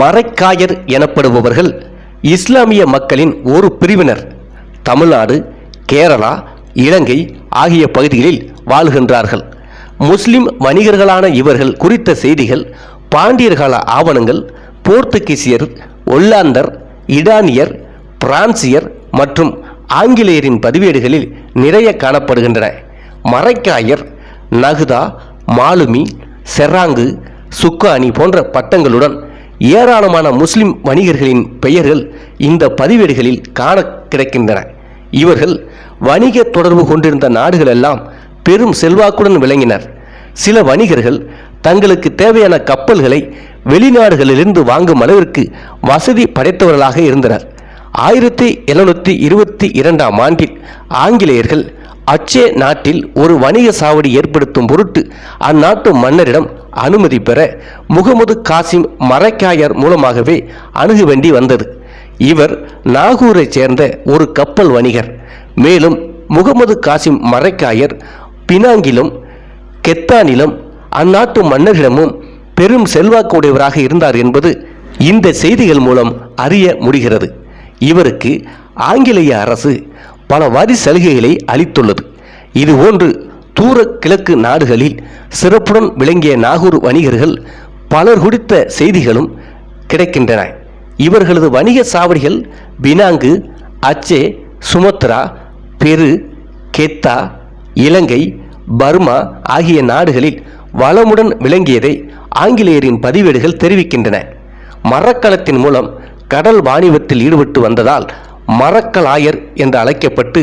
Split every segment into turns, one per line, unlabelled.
மறைக்காயர் எனப்படுபவர்கள் இஸ்லாமிய மக்களின் ஒரு பிரிவினர். தமிழ்நாடு கேரளா இலங்கை ஆகிய பகுதிகளில் வாழ்கின்றார்கள். முஸ்லிம் வணிகர்களான இவர்கள் குறித்த செய்திகள் பாண்டியர்கால ஆவணங்கள் போர்த்துகீசியர் ஒல்லாந்தர் இடானியர் பிரான்சியர் மற்றும் ஆங்கிலேயரின் பதிவேடுகளில் நிறைய காணப்படுகின்றன. மரைக்காயர் நகுதா மாலுமி செராங்கு சுக்கானி போன்ற பட்டங்களுடன் ஏராளமான முஸ்லிம் வணிகர்களின் பெயர்கள் இந்த பதிவேடுகளில் காண கிடைக்கின்றன. இவர்கள் வணிக தொடர்பு கொண்டிருந்த நாடுகளெல்லாம் பெரும் செல்வாக்குடன் விளங்கினர். சில வணிகர்கள் தங்களுக்கு தேவையான கப்பல்களை வெளிநாடுகளிலிருந்து வாங்கும் அளவிற்கு வசதி படைத்தவர்களாக இருந்தனர். ஆயிரத்தி எழுநூற்றி இருபத்தி இரண்டாம் ஆண்டில் ஆங்கிலேயர்கள் அச்சே நாட்டில் ஒரு வணிக சாவடி ஏற்படுத்தும் பொருட்டு அந்நாட்டு மன்னரிடம் அனுமதி பெற முகமது காசிம் மரக்காயர் மூலமாகவே அணுக வேண்டி வந்தது. இவர் நாகூரைச் சேர்ந்த ஒரு கப்பல் வணிகர். மேலும் முகமது காசிம் மரைக்காயர் பினாங்கிலும் கெத்தானிலும் அந்நாட்டு மன்னர்களிடமும் பெரும் செல்வாக்குடையவராக இருந்தார் என்பது இந்த செய்திகள் மூலம் அறிய முடிகிறது. இவருக்கு ஆங்கிலேய அரசு பல வரி சலுகைகளை அளித்துள்ளது. இதுபோன்று தூர கிழக்கு நாடுகளில் சிறப்புடன் விளங்கிய நாகூர் வணிகர்கள் பலர் குறித்த செய்திகளும் கிடைக்கின்றன. இவர்களது வணிக சாவடிகள் பினாங்கு அச்சே சுமத்ரா பெரு கெத்தா இலங்கை பர்மா ஆகிய நாடுகளில் வளமுடன் விளங்கியதை ஆங்கிலேயரின் பதிவேடுகள் தெரிவிக்கின்றன. மரக்கலத்தின் மூலம் கடல் வாணிபத்தில் ஈடுபட்டு வந்ததால் மரக்கலாயர் என்று அழைக்கப்பட்டு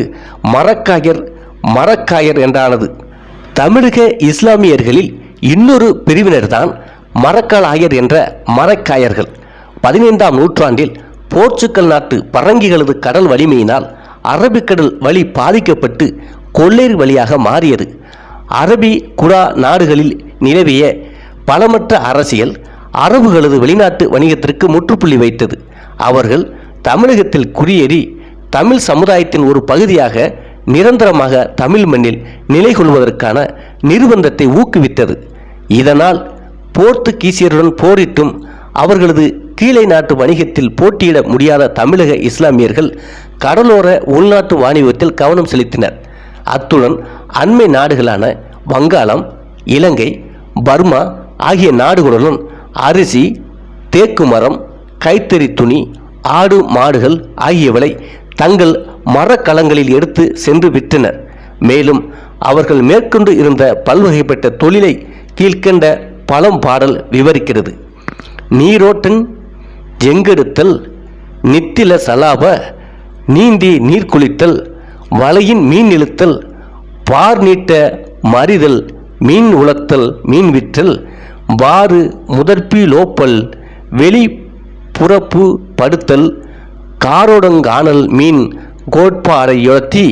மரக்காயர் மரக்காயர் என்றானது. தமிழக இஸ்லாமியர்களில் இன்னொரு பிரிவினர்தான் மரக்கலாயர் என்ற மரக்காயர்கள். பதினைந்தாம் நூற்றாண்டில் போர்ச்சுக்கல் நாட்டு பரங்கிகளது கடல் வலிமையினால் அரபிக்கடல் வழி பாதிக்கப்பட்டு கொள்ளேறு வழியாக மாறியது. அரபி குடா நாடுகளில் நிலவிய பலமற்ற அரசியல் அரபுகளது வெளிநாட்டு வணிகத்திற்கு முற்றுப்புள்ளி வைத்தது. அவர்கள் தமிழகத்தில் குடியேறி தமிழ் சமுதாயத்தின் ஒரு பகுதியாக நிரந்தரமாக தமிழ் மண்ணில் நிலை கொள்வதற்கான நிர்பந்தத்தை ஊக்குவித்தது. இதனால் போர்த்துகீசியருடன் போரிட்டும் அவர்களது கீழை நாட்டு வணிகத்தில் போட்டியிட முடியாத தமிழக இஸ்லாமியர்கள் கடலோர உள்நாட்டு வாணிபத்தில் கவனம் செலுத்தினர். அத்துடன் அண்மை நாடுகளான வங்காளம் இலங்கை பர்மா ஆகிய நாடுகளுடன் அரிசி தேக்கு மரம் கைத்தறி துணி ஆடு மாடுகள் ஆகியவளை தங்கள் மரக்கலங்களில் எடுத்து சென்று விற்றனர். மேலும் அவர்கள் மேற்கொண்டு இருந்த பல்வகைப்பட்ட தொழிலை கீழ்கண்ட பழம் பாடல் விவரிக்கிறது. நீரோட்டன் ஜெங்கெடுத்தல் நித்தில சலாப நீந்தி நீர் குளித்தல் வலையின் மீன் இழுத்தல் பார் நீட்ட மறிதல் மீன் உலத்தல் மீன் விற்றல் வாறு முதற்பி லோப்பல் வெளி புறப்பு படுத்தல் காரோடங்கானல் மீன் கோட்பாடையொழத்தி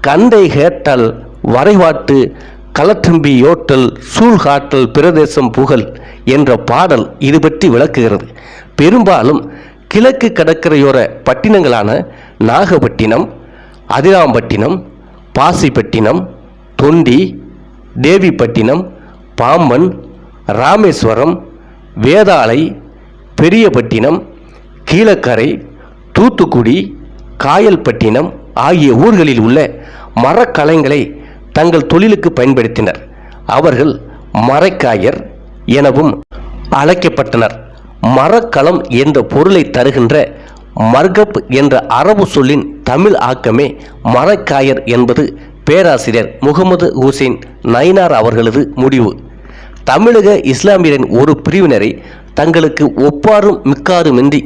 கந்தை கேட்டல் வரைவாட்டு களத்தம்பி யோட்டல் சூழ்காட்டல் பிரதேசம் புகழ் என்ற பாடல் இது பற்றி விளக்குகிறது. பெரும்பாலும் கிழக்கு கடற்கரையோர பட்டினங்களான நாகப்பட்டினம் அதிராம்பட்டினம் பாசிப்பட்டினம் தொண்டி தேவிப்பட்டினம் பாம்பன் ராமேஸ்வரம் வேதாளை பெரியபட்டினம் கீழக்கரை தூத்துக்குடி காயல்பட்டினம் ஆகிய ஊர்களில் உள்ள மரக்கலைங்களை தங்கள் தொழிலுக்கு பயன்படுத்தினர். அவர்கள் மரைக்காயர் எனவும் அழைக்கப்பட்டனர். மரக்கலம் என்ற பொருளை தருகின்ற மர்கப் என்ற அரபு சொல்லின் தமிழ் ஆக்கமே மரக்காயர் என்பது பேராசிரியர் முகமது ஹுசைன் நயினார் அவர்களது முடிவு. தமிழக இஸ்லாமியரின் ஒரு பிரிவினரை தங்களுக்கு ஒப்பாரும் மிக்காருமின்றி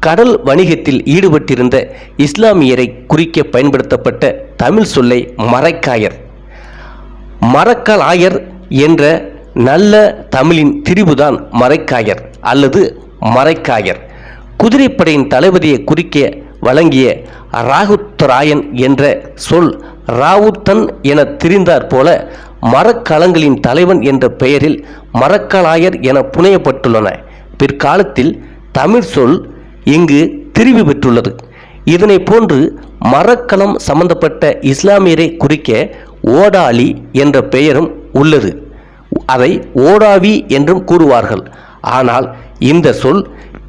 கடல் வணிகத்தில் ஈடுபட்டிருந்த இஸ்லாமியரை குறிக்க பயன்படுத்தப்பட்ட தமிழ் சொல்லை மரைக்காயர் மரக்கலாயர் என்ற நல்ல தமிழின் திரிவுதான் மரைக்காயர் அல்லது மரைக்காயர் குதிரைப்படையின் தளபதியை குறிக்க வழங்கிய ராகுத்தராயன் என்ற சொல் ராவுத்தன் என திரிந்தார் போல மரக்கலங்களின் தலைவன் என்ற பெயரில் மரக்கலாயர் என புனையப்பட்டுள்ளன. பிற்காலத்தில் தமிழ் சொல் இங்கு திரிவு பெற்றுள்ளது. இதனை போன்று மரக்கலம் சம்பந்தப்பட்ட இஸ்லாமியரை குறிக்க ஓடாலி என்ற பெயரும் உள்ளது. அதை ஓடாவி என்றும் கூறுவார்கள். ஆனால் இந்த சொல்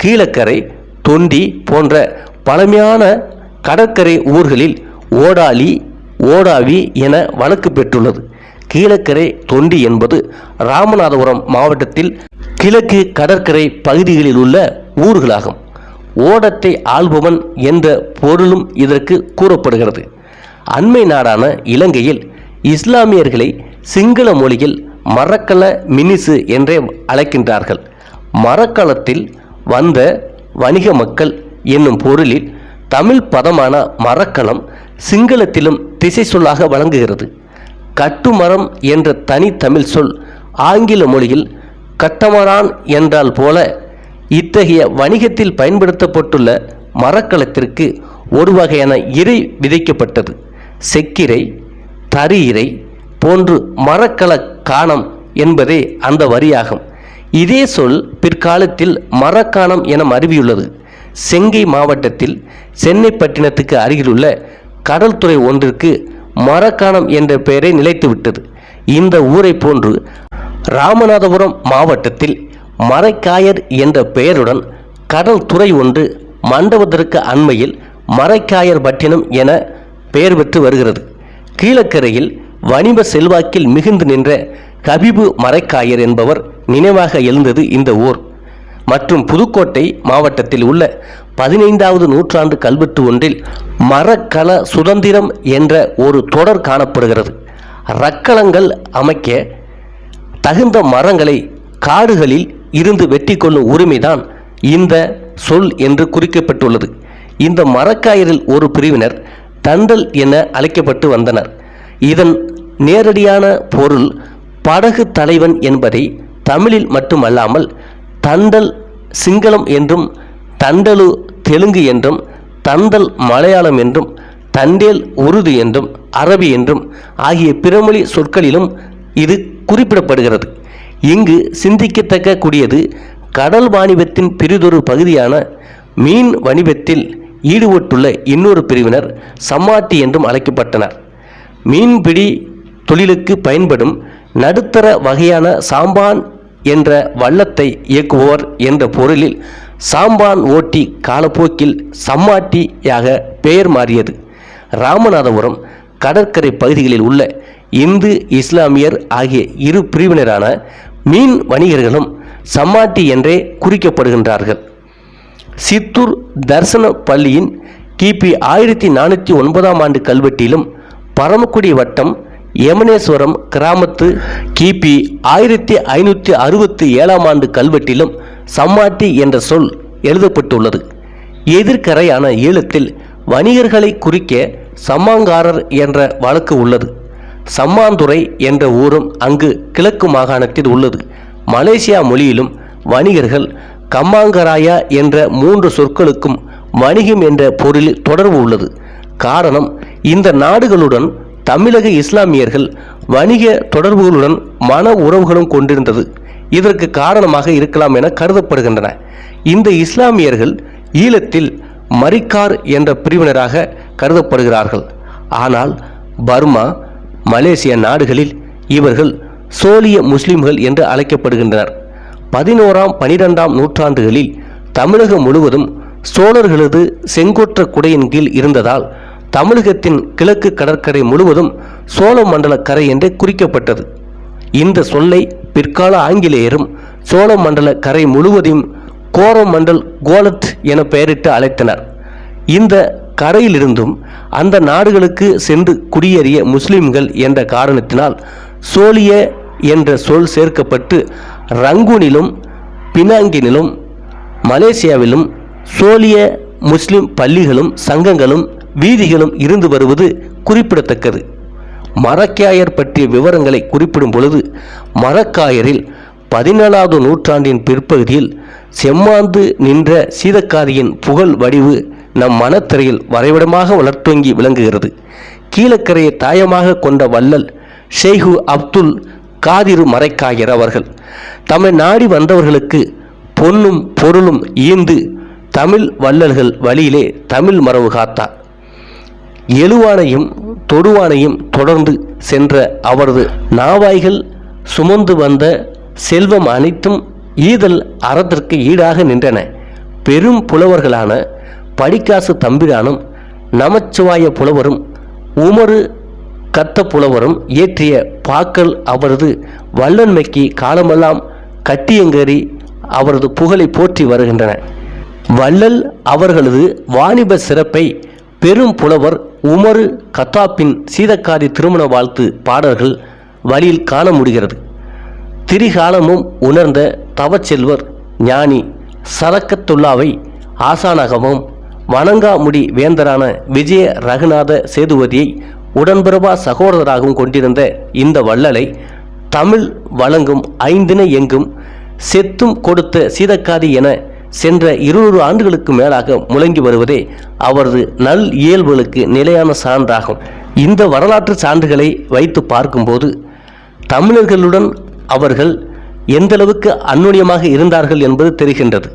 கீழக்கரை தொண்டி போன்ற பழமையான கடற்கரை ஊர்களில் ஓடாலி ஓடாவி என வழக்கு பெற்றுள்ளது. கீழக்கரை தொண்டி என்பது ராமநாதபுரம் மாவட்டத்தில் கிழக்கு கடற்கரை பகுதிகளில் உள்ள ஊர்களாகும். ஓடத்தை ஆள்பவன் என்ற பொருளும் இதற்கு கூறப்படுகிறது. அண்மை நாடான இலங்கையில் இஸ்லாமியர்களை சிங்கள மொழியில் மரக்கல மினிசு என்றே அழைக்கின்றார்கள். மரக்களத்தில் வந்த வணிக மக்கள் என்னும் பொருளில் தமிழ் பதமான மரக்கலம் சிங்களத்திலும் திசை சொல்லாக வழங்குகிறது. கட்டுமரம் என்ற தனி தமிழ் சொல் ஆங்கில மொழியில் கட்டமரான் என்றால் போல இத்தகைய வணிகத்தில் பயன்படுத்தப்பட்டுள்ள மரக்கலத்திற்கு ஒரு வகையான இறை விதைக்கப்பட்டது. செக்கிரை தரி இறை போன்று மரக்கல காணம் என்பதே அந்த வரியாகும். இதே சொல் பிற்காலத்தில் மரக்காணம் என மருவியுள்ளது. செங்கை மாவட்டத்தில் சென்னைப்பட்டினத்துக்கு அருகிலுள்ள கடல்துறை ஒன்றிற்கு மரக்காணம் என்ற பெயரை நிலைத்துவிட்டது இந்த ஊரை போன்று ராமநாதபுரம் மாவட்டத்தில் மரைக்காயர் என்ற பெயருடன் கடல் துறை ஒன்று மண்டபத்திற்கு அண்மையில் மரைக்காயர் பட்டினம் என பெயர் பெற்று வருகிறது. கீழக்கரையில் வணிப செல்வாக்கில் மிகுந்து நின்ற கபிபு மரைக்காயர் என்பவர் நினைவாக எழுந்தது இந்த ஊர். மற்றும் புதுக்கோட்டை மாவட்டத்தில் உள்ள பதினைந்தாவது நூற்றாண்டு கல்வெட்டு ஒன்றில் மரக்கல சுதந்திரம் என்ற ஒரு தொடர் காணப்படுகிறது. ரக்களங்கள் அமைக்க தகுந்த மரங்களை காடுகளில் இருந்து வெட்டி கொள்ளும் உரிமைதான் இந்த சொல் என்று குறிக்கப்பட்டுள்ளது. இந்த மரக்காயரில் ஒரு பிரிவினர் தண்டல் என அழைக்கப்பட்டு வந்தனர். இதன் நேரடியான பொருள் படகு தலைவன் என்பதை தமிழில் மட்டுமல்லாமல் தண்டல் சிங்களம் என்றும் தண்டலு தெலுங்கு என்றும் தந்தல் மலையாளம் என்றும் தண்டேல் உருது என்றும் அரபி என்றும் ஆகிய பிறமொழி சொற்களிலும் இது குறிப்பிடப்படுகிறது. இங்கு சிந்திக்கத்தக்க கூடியது கடல் வாணிபத்தின் பிரிதொரு பகுதியான மீன் வணிபத்தில் ஈடுபட்டுள்ள இன்னொரு பிரிவினர் சம்மாட்டி என்றும் அழைக்கப்பட்டனர். மீன்பிடி தொழிலுக்கு பயன்படும் நடுத்தர வகையான சாம்பான் என்ற வள்ளத்தை இயக்குவோர் என்ற பொருளில் சாம்பான் ஓட்டி காலப்போக்கில் சம்மாட்டியாக பெயர் மாறியது. ராமநாதபுரம் கடற்கரை பகுதிகளில் உள்ள இந்து இஸ்லாமியர் ஆகிய இரு பிரிவினரான மீன் வணிகர்களும் சம்மாட்டி என்றே குறிக்கப்படுகின்றார்கள். சித்தூர் தர்சன பள்ளியின் கிபி ஆயிரத்தி நானூற்றி ஒன்பதாம் ஆண்டு கல்வெட்டிலும் பரமக்குடி வட்டம் யமனேஸ்வரம் கிராமத்து கிபி ஆயிரத்தி ஐநூற்றி அறுபத்தி ஏழாம் ஆண்டு கல்வெட்டிலும் சம்மாட்டி என்ற சொல் எழுதப்பட்டுள்ளது. எதிர்கரையான ஈழத்தில் வணிகர்களை குறிக்க சம்மாங்காரர் என்ற வழக்கு உள்ளது. சம்மாந்துறை என்ற ஊரும் அங்கு கிழக்கு மாகாணத்தில் உள்ளது. மலேசியா மொழியிலும் வணிகர்கள் கம்மாங்கராயா என்ற மூன்று சொற்களுக்கும் வணிகம் என்ற பொருளில் தொடர்பு உள்ளது. காரணம் இந்த நாடுகளுடன் தமிழக இஸ்லாமியர்கள் வணிக தொடர்புகளுடன் மன உறவுகளும் கொண்டிருந்தது. இதற்கு காரணமாக இருக்கலாம் என கருதப்படுகின்றன. இந்த இஸ்லாமியர்கள் ஈழத்தில் மரிக்கார் என்ற பிரிவினராக கருதப்படுகிறார்கள். ஆனால் பர்மா மலேசிய நாடுகளில் இவர்கள் சோலிய முஸ்லிம்கள் என்று அழைக்கப்படுகின்றனர். பதினோராம் பனிரெண்டாம் நூற்றாண்டுகளில் தமிழகம் முழுவதும் சோழர்களது செங்கோற்ற குடையின் கீழ் இருந்ததால் தமிழகத்தின் கிழக்கு கடற்கரை முழுவதும் சோழ மண்டல கரை என்றே குறிக்கப்பட்டது. இந்த சொல்லை பிற்கால ஆங்கிலேயரும் சோழ மண்டல கரை முழுவதையும் கோரமண்டல் கோலத் என பெயரிட்டு அழைத்தனர். இந்த கரையிலிருந்தும் அந்த நாடுகளுக்கு சென்று குடியேறிய முஸ்லிம்கள் என்ற காரணத்தினால் சோழிய என்ற சொல் சேர்க்கப்பட்டு ரங்கூனிலும் பினாங்கினிலும் மலேசியாவிலும் சோழிய முஸ்லிம் பள்ளிகளும் சங்கங்களும் வீதிகளும் இருந்து வருவது குறிப்பிடத்தக்கது. மரக்காயர் பற்றிய விவரங்களை குறிப்பிடும் பொழுது மரக்காயரில் பதினேழாவது நூற்றாண்டின் பிற்பகுதியில் செம்மாந்து நின்ற சீதக்காதியின் புகழ் வடிவு நம் மனத்திரையில் வரைபடமாக வளர்த்தோங்கி விளங்குகிறது. கீழக்கரையை தாயமாக கொண்ட வள்ளல் ஷெய்ஹு அப்துல் காதிரு மறைக்காயர் அவர்கள் தம்மை நாடி வந்தவர்களுக்கு பொன்னும் பொருளும் ஈந்து தமிழ் வள்ளல்கள் வழியிலே தமிழ் மரபு காத்தார். எழுவானையும் தொடுவானையும் தொடர்ந்து சென்ற அவரது நாவாய்கள் சுமந்து வந்த செல்வம் அனைத்தும் ஈதல் அறத்திற்கு ஈடாக நின்றன. பெரும் புலவர்களான படிக்காசு தம்பிரானும் நமச்சிவாய புலவரும் உமரு கத்த புலவரும் இயற்றிய பாக்கள் அவரது வல்லன்மைக்கு காலமெல்லாம் கட்டியங்கறி அவரது புகழை போற்றி வருகின்றன. வள்ளல் அவர்களது வாணிப சிறப்பை பெரும் புலவர் உமரு கத்தாப்பின் சீதக்காரி திருமண வாழ்த்து பாடல்கள் வழியில் காண முடிகிறது. திரிகாலமும் உணர்ந்த தவச்செல்வர் ஞானி சரக்கத்துல்லாவை ஆசானாகவும் வணங்காமுடி வேந்தரான விஜய ரகுநாத சேதுபதியை உடன்பிறவா சகோதரராகவும் கொண்டிருந்த இந்த வள்ளலை தமிழ் வழங்கும் ஐந்தினை எங்கும் செத்தும் கொடுத்த சீதக்காதி என சென்ற இருநூறு ஆண்டுகளுக்கு மேலாக முழங்கி வருவதே அவரது நல் இயல்புகளுக்கு நிலையான சான்றாகும். இந்த வரலாற்று சான்றுகளை வைத்து பார்க்கும்போது தமிழர்களுடன் அவர்கள் எந்தளவுக்கு அந்நுண்ணியமாக இருந்தார்கள் என்பது தெரிகின்றது.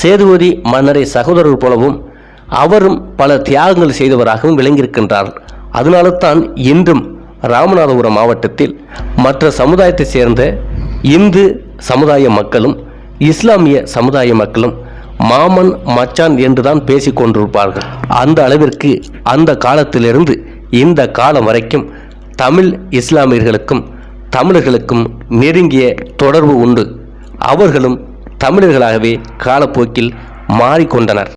சேதுபதி மன்னரை சகோதரர் போலவும் அவரும் பல தியாகங்கள் செய்தவராகவும் விளங்கியிருக்கின்றார். அதனால தான் இன்றும் ராமநாதபுரம் மாவட்டத்தில் மற்ற சமுதாயத்தைச் சேர்ந்த இந்து சமுதாய மக்களும் இஸ்லாமிய சமுதாய மக்களும் மாமன் மச்சான் என்றுதான் பேசிக் கொண்டிருப்பார்கள். அந்த அளவிற்கு அந்த காலத்திலிருந்து இந்த காலம் வரைக்கும் தமிழ் இஸ்லாமியர்களுக்கும் தமிழர்களுக்கும் நெருங்கிய தொடர்பு உண்டு. அவர்களும் தமிழர்களாகவே காலப்போக்கில் மாறிக்கொண்டனர்.